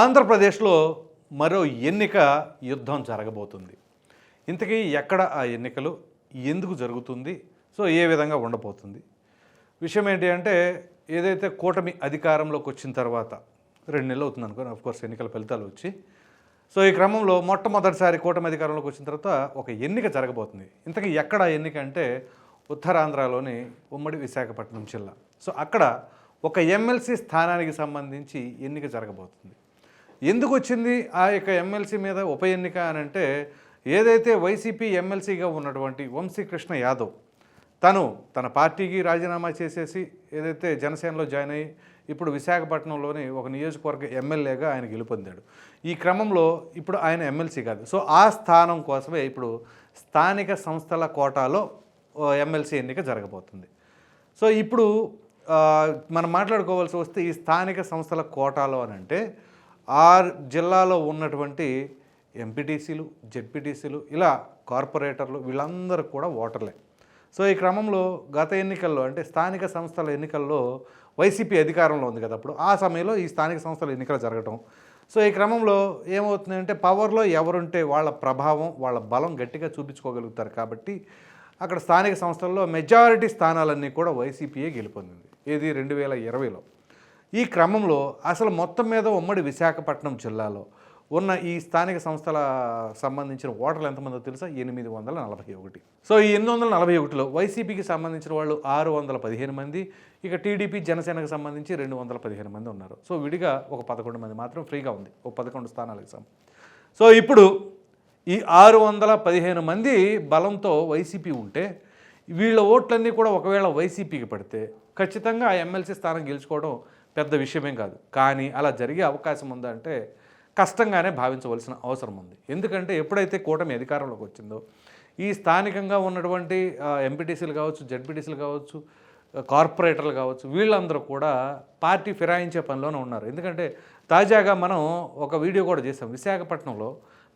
ఆంధ్రప్రదేశ్లో మరో ఎన్నిక యుద్ధం జరగబోతుంది. ఇంతకీ ఎక్కడ ఆ ఎన్నికలు? ఎందుకు జరుగుతుంది? సో ఏ విధంగా ఉండబోతుంది? విషయం ఏంటి అంటే ఏదైతే కూటమి అధికారంలోకి వచ్చిన తర్వాత రెండు నెలలు అవుతుంది అనుకోని కోర్స్ ఎన్నికల ఫలితాలు వచ్చి సో ఈ క్రమంలో మొట్టమొదటిసారి కూటమి అధికారంలోకి వచ్చిన తర్వాత ఒక ఎన్నిక జరగబోతుంది. ఇంతకీ ఎక్కడ ఎన్నిక అంటే ఉత్తరాంధ్రలోని ఉమ్మడి విశాఖపట్నం జిల్లా. సో అక్కడ ఒక ఎమ్మెల్సీ స్థానానికి సంబంధించి ఎన్నిక జరగబోతుంది. ఎందుకు వచ్చింది ఆ యొక్క ఎమ్మెల్సీ మీద ఉప ఎన్నిక అని అంటే ఏదైతే వైసీపీ ఎమ్మెల్సీగా ఉన్నటువంటి వంశీకృష్ణ యాదవ్ తను తన పార్టీకి రాజీనామా చేసేసి ఏదైతే జనసేనలో జాయిన్ అయ్యి ఇప్పుడు విశాఖపట్నంలోని ఒక నియోజకవర్గ ఎమ్మెల్యేగా ఆయన గెలుపొందాడు ఈ క్రమంలో ఇప్పుడు ఆయన ఎమ్మెల్సీ కాదు. సో ఆ స్థానం కోసమే ఇప్పుడు స్థానిక సంస్థల కోటాలో ఎమ్మెల్సీ ఎన్నిక జరగబోతుంది. సో ఇప్పుడు మనం మాట్లాడుకోవాల్సి వస్తే ఈ స్థానిక సంస్థల కోటాలో అని అంటే ఆ జిల్లాలో ఉన్నటువంటి ఎంపీటీసీలు జెడ్పీటీసీలు ఇలా కార్పొరేటర్లు వీళ్ళందరూ కూడా ఓటర్లే. సో ఈ క్రమంలో గత ఎన్నికల్లో అంటే స్థానిక సంస్థల ఎన్నికల్లో వైసీపీ అధికారంలో ఉంది కదా అప్పుడు. ఆ సమయంలో ఈ స్థానిక సంస్థల ఎన్నికలు జరగటం. సో ఈ క్రమంలో ఏమవుతుందంటే పవర్లో ఎవరుంటే వాళ్ళ ప్రభావం వాళ్ళ బలం గట్టిగా చూపించుకోగలుగుతారు కాబట్టి అక్కడ స్థానిక సంస్థల్లో మెజారిటీ స్థానాలన్నీ కూడా వైసీపీయే గెలుపొందింది. ఇది రెండు వేల ఇరవైలో. ఈ క్రమంలో అసలు మొత్తం మీద ఉమ్మడి విశాఖపట్నం జిల్లాలో ఉన్న ఈ స్థానిక సంస్థల సంబంధించిన ఓటర్లు ఎంతమందో తెలుసా? ఎనిమిది వందల నలభై ఒకటి. సో ఈ ఎనిమిది వందల నలభై ఒకటిలో వైసీపీకి సంబంధించిన వాళ్ళు ఆరు వందల పదిహేను మంది ఇక టీడీపీ జనసేనకు సంబంధించి రెండు వందల పదిహేను మంది ఉన్నారు. సో విడిగా ఒక పదకొండు మంది మాత్రం ఫ్రీగా ఉంది ఒక పదకొండు స్థానాలకు సం సో ఇప్పుడు ఈ ఆరు వందల పదిహేను మంది బలంతో వైసీపీ ఉంటే వీళ్ళ ఓట్లన్నీ కూడా ఒకవేళ వైసీపీకి పడితే ఖచ్చితంగా ఆ ఎమ్మెల్సీ స్థానం గెలుచుకోవడం పెద్ద విషయమేం కాదు. కానీ అలా జరిగే అవకాశం ఉందంటే కష్టంగానే భావించవలసిన అవసరం ఉంది. ఎందుకంటే ఎప్పుడైతే కూటమి అధికారంలోకి వచ్చిందో ఈ స్థానికంగా ఉన్నటువంటి ఎంపీటీసీలు కావచ్చు జడ్పీటీసీలు కావచ్చు కార్పొరేటర్లు కావచ్చు వీళ్ళందరూ కూడా పార్టీ ఫిరాయించే పనిలోనే ఉన్నారు. ఎందుకంటే తాజాగా మనం ఒక వీడియో కూడా చేసాం విశాఖపట్నంలో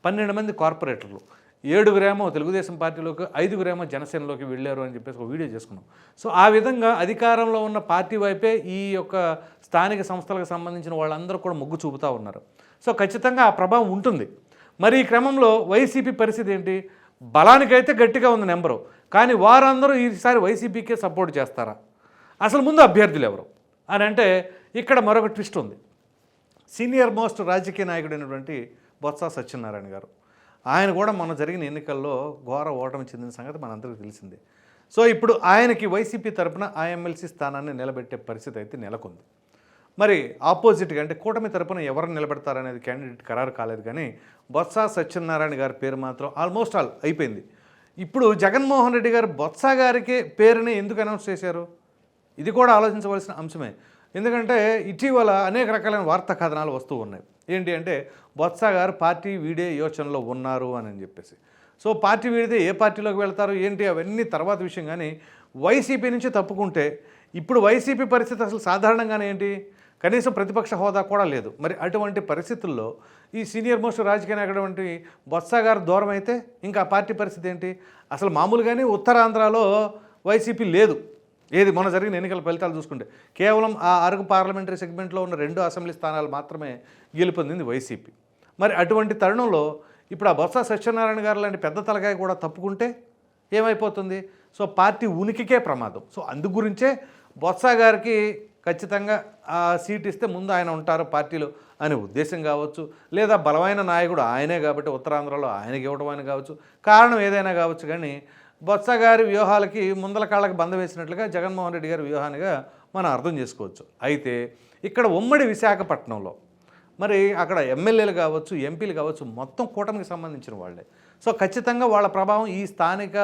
పన్నెండు మంది కార్పొరేటర్లు. ఏడుగురేమో తెలుగుదేశం పార్టీలోకి ఐదుగురేమో జనసేనలోకి వెళ్ళారు అని చెప్పేసి ఒక వీడియో చేసుకున్నాం. సో ఆ విధంగా అధికారంలో ఉన్న పార్టీ వైపే ఈ యొక్క స్థానిక సంస్థలకు సంబంధించిన వాళ్ళందరూ కూడా మొగ్గు చూపుతూ ఉన్నారు. సో ఖచ్చితంగా ఆ ప్రభావం ఉంటుంది. మరి ఈ క్రమంలో వైసీపీ పరిస్థితి ఏంటి? బలానికైతే గట్టిగా ఉంది నెంబరు. కానీ వారందరూ ఈసారి వైసీపీకే సపోర్ట్ చేస్తారా? అసలు ముందు అభ్యర్థులు ఎవరు? అని అంటే ఇక్కడ మరొక ట్విస్ట్ ఉంది. సీనియర్ మోస్ట్ రాజకీయ నాయకుడైనటువంటి బొత్స సత్యనారాయణ గారు. ఆయన కూడా మొన్న జరిగిన ఎన్నికల్లో ఘోర ఓటమి చెందిన సంగతి మనందరికీ తెలిసిందే. సో ఇప్పుడు ఆయనకి వైసీపీ తరపున ఆ ఎమ్మెల్సీ స్థానాన్ని నిలబెట్టే పరిస్థితి అయితే నెలకొంది. మరి ఆపోజిట్గా అంటే కూటమి తరపున ఎవరు నిలబెడతారనేది క్యాండిడేట్ ఖరారు కాలేదు కానీ బొత్స సత్యనారాయణ గారి పేరు మాత్రం ఆల్మోస్ట్ ఆల్ అయిపోయింది. ఇప్పుడు జగన్మోహన్ రెడ్డి గారు బొత్స గారికి పేరుని ఎందుకు అనౌన్స్ చేశారు? ఇది కూడా ఆలోచించవలసిన అంశమే. ఎందుకంటే ఇటీవల అనేక రకాలైన వార్తా కథనాలు వస్తూ ఉన్నాయి. ఏంటి అంటే బొత్స గారు పార్టీ వీడే యోచనలో ఉన్నారు అని చెప్పేసి. సో పార్టీ వీడితే ఏ పార్టీలోకి వెళ్తారు ఏంటి అవన్నీ తర్వాత విషయం. కానీ వైసీపీ నుంచి తప్పుకుంటే ఇప్పుడు వైసీపీ పరిస్థితి అసలు సాధారణంగానే ఏంటి? కనీసం ప్రతిపక్ష హోదా కూడా లేదు. మరి అటువంటి పరిస్థితుల్లో ఈ సీనియర్ మోస్ట్ రాజకీయ నాయకుడు బొత్స గారు దూరం అయితే ఇంకా ఆ పార్టీ పరిస్థితి ఏంటి? అసలు మామూలుగానే ఉత్తరాంధ్రలో వైసీపీ లేదు. ఏది మొన్న జరిగిన ఎన్నికల ఫలితాలు చూసుకుంటే కేవలం ఆ అరకు పార్లమెంటరీ సెగ్మెంట్లో ఉన్న రెండు అసెంబ్లీ స్థానాలు మాత్రమే గెలుపొందింది వైసీపీ. మరి అటువంటి తరుణంలో ఇప్పుడు ఆ బొత్స సత్యనారాయణ గారు లాంటి పెద్ద తలకాయ కూడా తప్పుకుంటే ఏమైపోతుంది? సో పార్టీ ఉనికికే ప్రమాదం. సో అందు గురించే బొత్స గారికి ఖచ్చితంగా ఆ సీట్ ఇస్తే ముందు ఆయన ఉంటారు పార్టీలో అనే ఉద్దేశం కావచ్చు. లేదా బలమైన నాయకుడు ఆయనే కాబట్టి ఉత్తరాంధ్రలో ఆయనకి ఇవ్వడం అని కావచ్చు. కారణం ఏదైనా కావచ్చు కానీ బొత్స గారి వ్యూహాలకి ముందల కాళ్ళకి బంద వేసినట్లుగా జగన్మోహన్ రెడ్డి గారి వ్యూహానిగా మనం అర్థం చేసుకోవచ్చు. అయితే ఇక్కడ ఉమ్మడి విశాఖపట్నంలో మరి అక్కడ ఎమ్మెల్యేలు కావచ్చు ఎంపీలు కావచ్చు మొత్తం కూటమికి సంబంధించిన వాళ్ళే. సో ఖచ్చితంగా వాళ్ళ ప్రభావం ఈ స్థానిక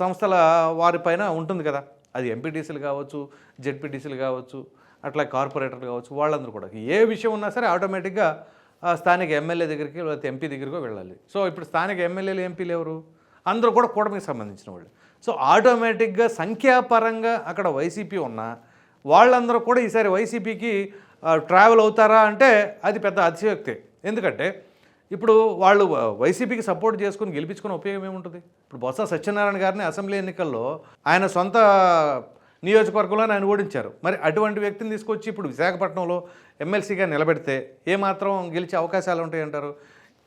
సంస్థల వారిపైన ఉంటుంది కదా. అది ఎంపీటీసీలు కావచ్చు జెడ్పీటీసీలు కావచ్చు అట్లా కార్పొరేటర్లు కావచ్చు వాళ్ళందరూ కూడా. ఏ విషయం ఉన్నా సరే ఆటోమేటిక్గా స్థానిక ఎమ్మెల్యే దగ్గరికి లేకపోతే ఎంపీ దగ్గరికి వెళ్ళాలి. సో ఇప్పుడు స్థానిక ఎమ్మెల్యేలు ఎంపీలు ఎవరు? అందరూ కూడా కూటమికి సంబంధించిన వాళ్ళు. సో ఆటోమేటిక్గా సంఖ్యాపరంగా అక్కడ వైసీపీ ఉన్నా వాళ్ళందరూ కూడా ఈసారి వైసీపీకి ట్రావెల్ అవుతారా అంటే అది పెద్ద అతిశయోక్తే. ఎందుకంటే ఇప్పుడు వాళ్ళు వైసీపీకి సపోర్ట్ చేసుకుని గెలిపించుకుని ఉపయోగం ఏముంటుంది? ఇప్పుడు బొత్స సత్యనారాయణ గారిని అసెంబ్లీ ఎన్నికల్లో ఆయన సొంత నియోజకవర్గంలో ఆయన ఓడించారు. మరి అటువంటి వ్యక్తిని తీసుకొచ్చి ఇప్పుడు విశాఖపట్నంలో ఎమ్మెల్సీగా నిలబెడితే ఏమాత్రం గెలిచే అవకాశాలు ఉంటాయంటారు?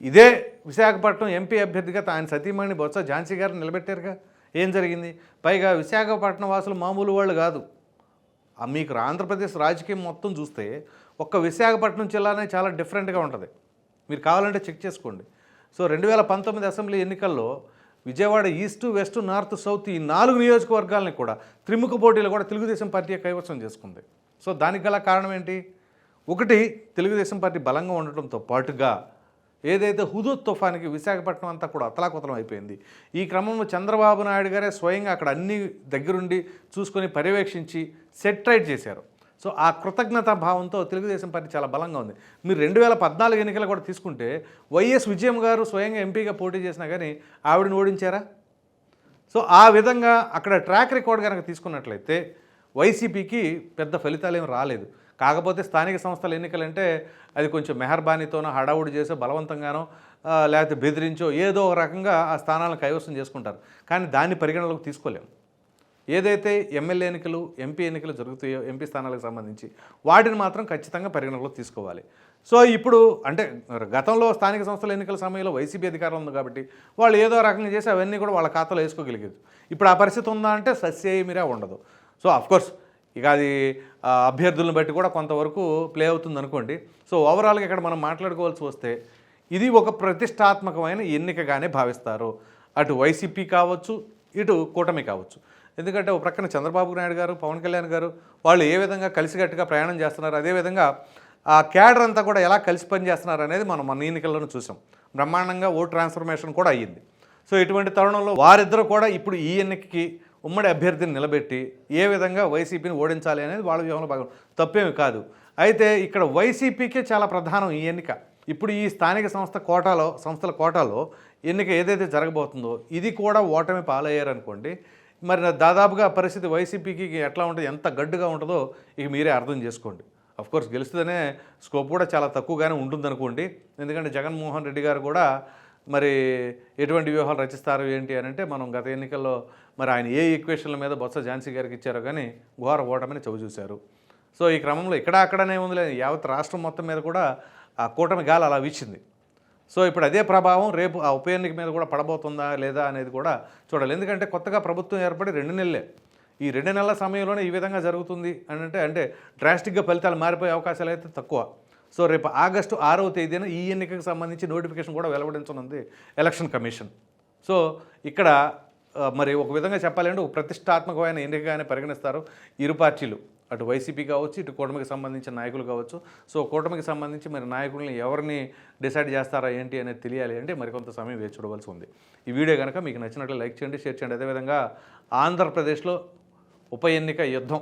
ఇదే విశాఖపట్నం ఎంపీ అభ్యర్థిగా ఆయన సతీమణి బొత్స ఝాన్సీ గారిని నిలబెట్టారుగా. ఏం జరిగింది? పైగా విశాఖపట్నం వాసులు మామూలు వాళ్ళు కాదు. మీకు ఆంధ్రప్రదేశ్ రాజకీయం మొత్తం చూస్తే ఒక్క విశాఖపట్నం జిల్లానే చాలా డిఫరెంట్గా ఉంటుంది. మీరు కావాలంటే చెక్ చేసుకోండి. సో రెండు వేల పంతొమ్మిది అసెంబ్లీ ఎన్నికల్లో Vijayawada east west north south ఈ నాలుగు నియోజకవర్గాలని కూడా త్రిముఖ పోటీలు కూడా తెలుగుదేశం పార్టీ కైవసం చేసుకుంది. సో దానికి గల కారణం ఏంటి? ఒకటి తెలుగుదేశం పార్టీ బలంగా ఉండటంతో పాటుగా ఏదైతే హుదూద్ తుఫానికి విశాఖపట్నం అంతా కూడా అతలాకుతలం అయిపోయింది. ఈ క్రమంలో చంద్రబాబు నాయుడు గారే స్వయంగా అక్కడ అన్ని దగ్గరుండి చూసుకొని పర్యవేక్షించి సెట్ రైట్ చేశారు. సో ఆ కృతజ్ఞతా భావంతో తెలుగుదేశం పార్టీ చాలా బలంగా ఉంది. మీరు రెండు వేల పద్నాలుగు ఎన్నికలు కూడా తీసుకుంటే వైఎస్ విజయం గారు స్వయంగా ఎంపీగా పోటీ చేసినా కానీ ఆవిడని ఓడించారా? సో ఆ విధంగా అక్కడ ట్రాక్ రికార్డ్ కనుక తీసుకున్నట్లయితే వైసీపీకి పెద్ద ఫలితాలు ఏం రాలేదు. కాకపోతే స్థానిక సంస్థల ఎన్నికలంటే అది కొంచెం మెహర్బానీతోనో హడావుడి చేసో బలవంతంగానో లేకపోతే బెదిరించో ఏదో ఒక రకంగా ఆ స్థానాలను కైవసం చేసుకుంటారు. కానీ దాన్ని పరిగణలోకి తీసుకోలేము ఏదైతే ఎమ్మెల్యే ఎన్నికలు ఎంపీ ఎన్నికలు జరుగుతాయో ఎంపీ స్థానాలకు సంబంధించి వాటిని మాత్రం ఖచ్చితంగా పరిగణలోకి తీసుకోవాలి. సో ఇప్పుడు అంటే గతంలో స్థానిక సంస్థల ఎన్నికల సమయంలో వైసీపీ అధికారం ఉంది కాబట్టి వాళ్ళు ఏదో రకంగా చేసి అవన్నీ కూడా వాళ్ళ ఖాతాలో వేసుకోగలిగేది ఇప్పుడు ఆ పరిస్థితి ఉందా అంటే సస్యమిరా ఉండదు. సో అఫ్కోర్స్ ఇక అది అభ్యర్థులను బట్టి కూడా కొంతవరకు ప్లే అవుతుంది అనుకోండి. సో ఓవరాల్గా ఇక్కడ మనం మాట్లాడుకోవాల్సి వస్తే ఇది ఒక ప్రతిష్టాత్మకమైన ఎన్నికగానే భావిస్తారు. అటు వైసీపీ కావచ్చు ఇటు కూటమి కావచ్చు. ఎందుకంటే ఒక ప్రక్కన చంద్రబాబు నాయుడు గారు పవన్ కళ్యాణ్ గారు వాళ్ళు ఏ విధంగా కలిసికట్టుగా ప్రయాణం చేస్తున్నారు అదేవిధంగా ఆ క్యాడర్ అంతా కూడా ఎలా కలిసి పనిచేస్తున్నారు అనేది మనం మన ఎన్నికల్లోనూ చూసాం. బ్రహ్మాండంగా ఓట్ ట్రాన్స్ఫర్మేషన్ కూడా అయ్యింది. సో ఇటువంటి తరుణంలో వారిద్దరూ కూడా ఇప్పుడు ఈ ఎన్నికకి ఉమ్మడి అభ్యర్థిని నిలబెట్టి ఏ విధంగా వైసీపీని ఓడించాలి అనేది వాళ్ళ వ్యూహంలో భాగం. తప్పేమి కాదు. అయితే ఇక్కడ వైసీపీకే చాలా ప్రధానం ఈ ఎన్నిక. ఇప్పుడు ఈ స్థానిక సంస్థ కోటాలో సంస్థల కోటాలో ఎన్నిక ఏదైతే జరగబోతుందో ఇది కూడా ఓటమి పాలయ్యారనుకోండి మరి దాదాపుగా పరిస్థితి వైసీపీకి ఎట్లా ఉంటుంది ఎంత గడ్డుగా ఉంటుందో ఇక మీరే అర్థం చేసుకోండి. అఫ్ కోర్స్ గెలుస్తుందనే స్కోప్ కూడా చాలా తక్కువగానే ఉంటుందనుకోండి. ఎందుకంటే జగన్మోహన్ రెడ్డి గారు కూడా మరి ఎటువంటి వ్యూహాలు రచిస్తారు ఏంటి అని అంటే మనం గత ఎన్నికల్లో మరి ఆయన ఏ ఈక్వేషన్ల మీద బొత్స ఝాన్సీ గారికి ఇచ్చారో కానీ ఘోర ఓటమిని చవి చూశారు సో ఈ క్రమంలో ఇక్కడ అక్కడనే ఉందిలే యావత్ రాష్ట్రం మొత్తం మీద కూడా ఆ కూటమి గాలి అలా వీచింది. సో ఇప్పుడు అదే ప్రభావం రేపు ఆ ఉప ఎన్నిక మీద కూడా పడబోతుందా లేదా అనేది కూడా చూడాలి. ఎందుకంటే కొత్తగా ప్రభుత్వం ఏర్పడి రెండు నెలలే. ఈ రెండు నెలల సమయంలోనే ఈ విధంగా జరుగుతుంది అని అంటే అంటే డ్రాస్టిక్గా ఫలితాలు మారిపోయే అవకాశాలు అయితే తక్కువ. సో రేపు ఆగస్టు ఆరవ తేదీన ఈ ఎన్నికకు సంబంధించి నోటిఫికేషన్ కూడా వెలువడించనుంది ఎలక్షన్ కమిషన్. సో ఇక్కడ మరి ఒక విధంగా చెప్పాలంటే ఒక ప్రతిష్టాత్మకమైన ఎన్నికగానే పరిగణిస్తారు ఇరు పార్టీలు. అటు వైసీపీ కావచ్చు ఇటు కూటమికి సంబంధించిన నాయకులు కావచ్చు. సో కూటమికి సంబంధించి మరి నాయకుల్ని ఎవరిని డిసైడ్ చేస్తారా ఏంటి అనేది తెలియాలి అంటే మరికొంత సమయం వేచి చూడవలసి ఉంది. ఈ వీడియో కనుక మీకు నచ్చినట్లు లైక్ చేయండి షేర్ చేయండి. అదేవిధంగా ఆంధ్రప్రదేశ్లో ఉప ఎన్నిక యుద్ధం.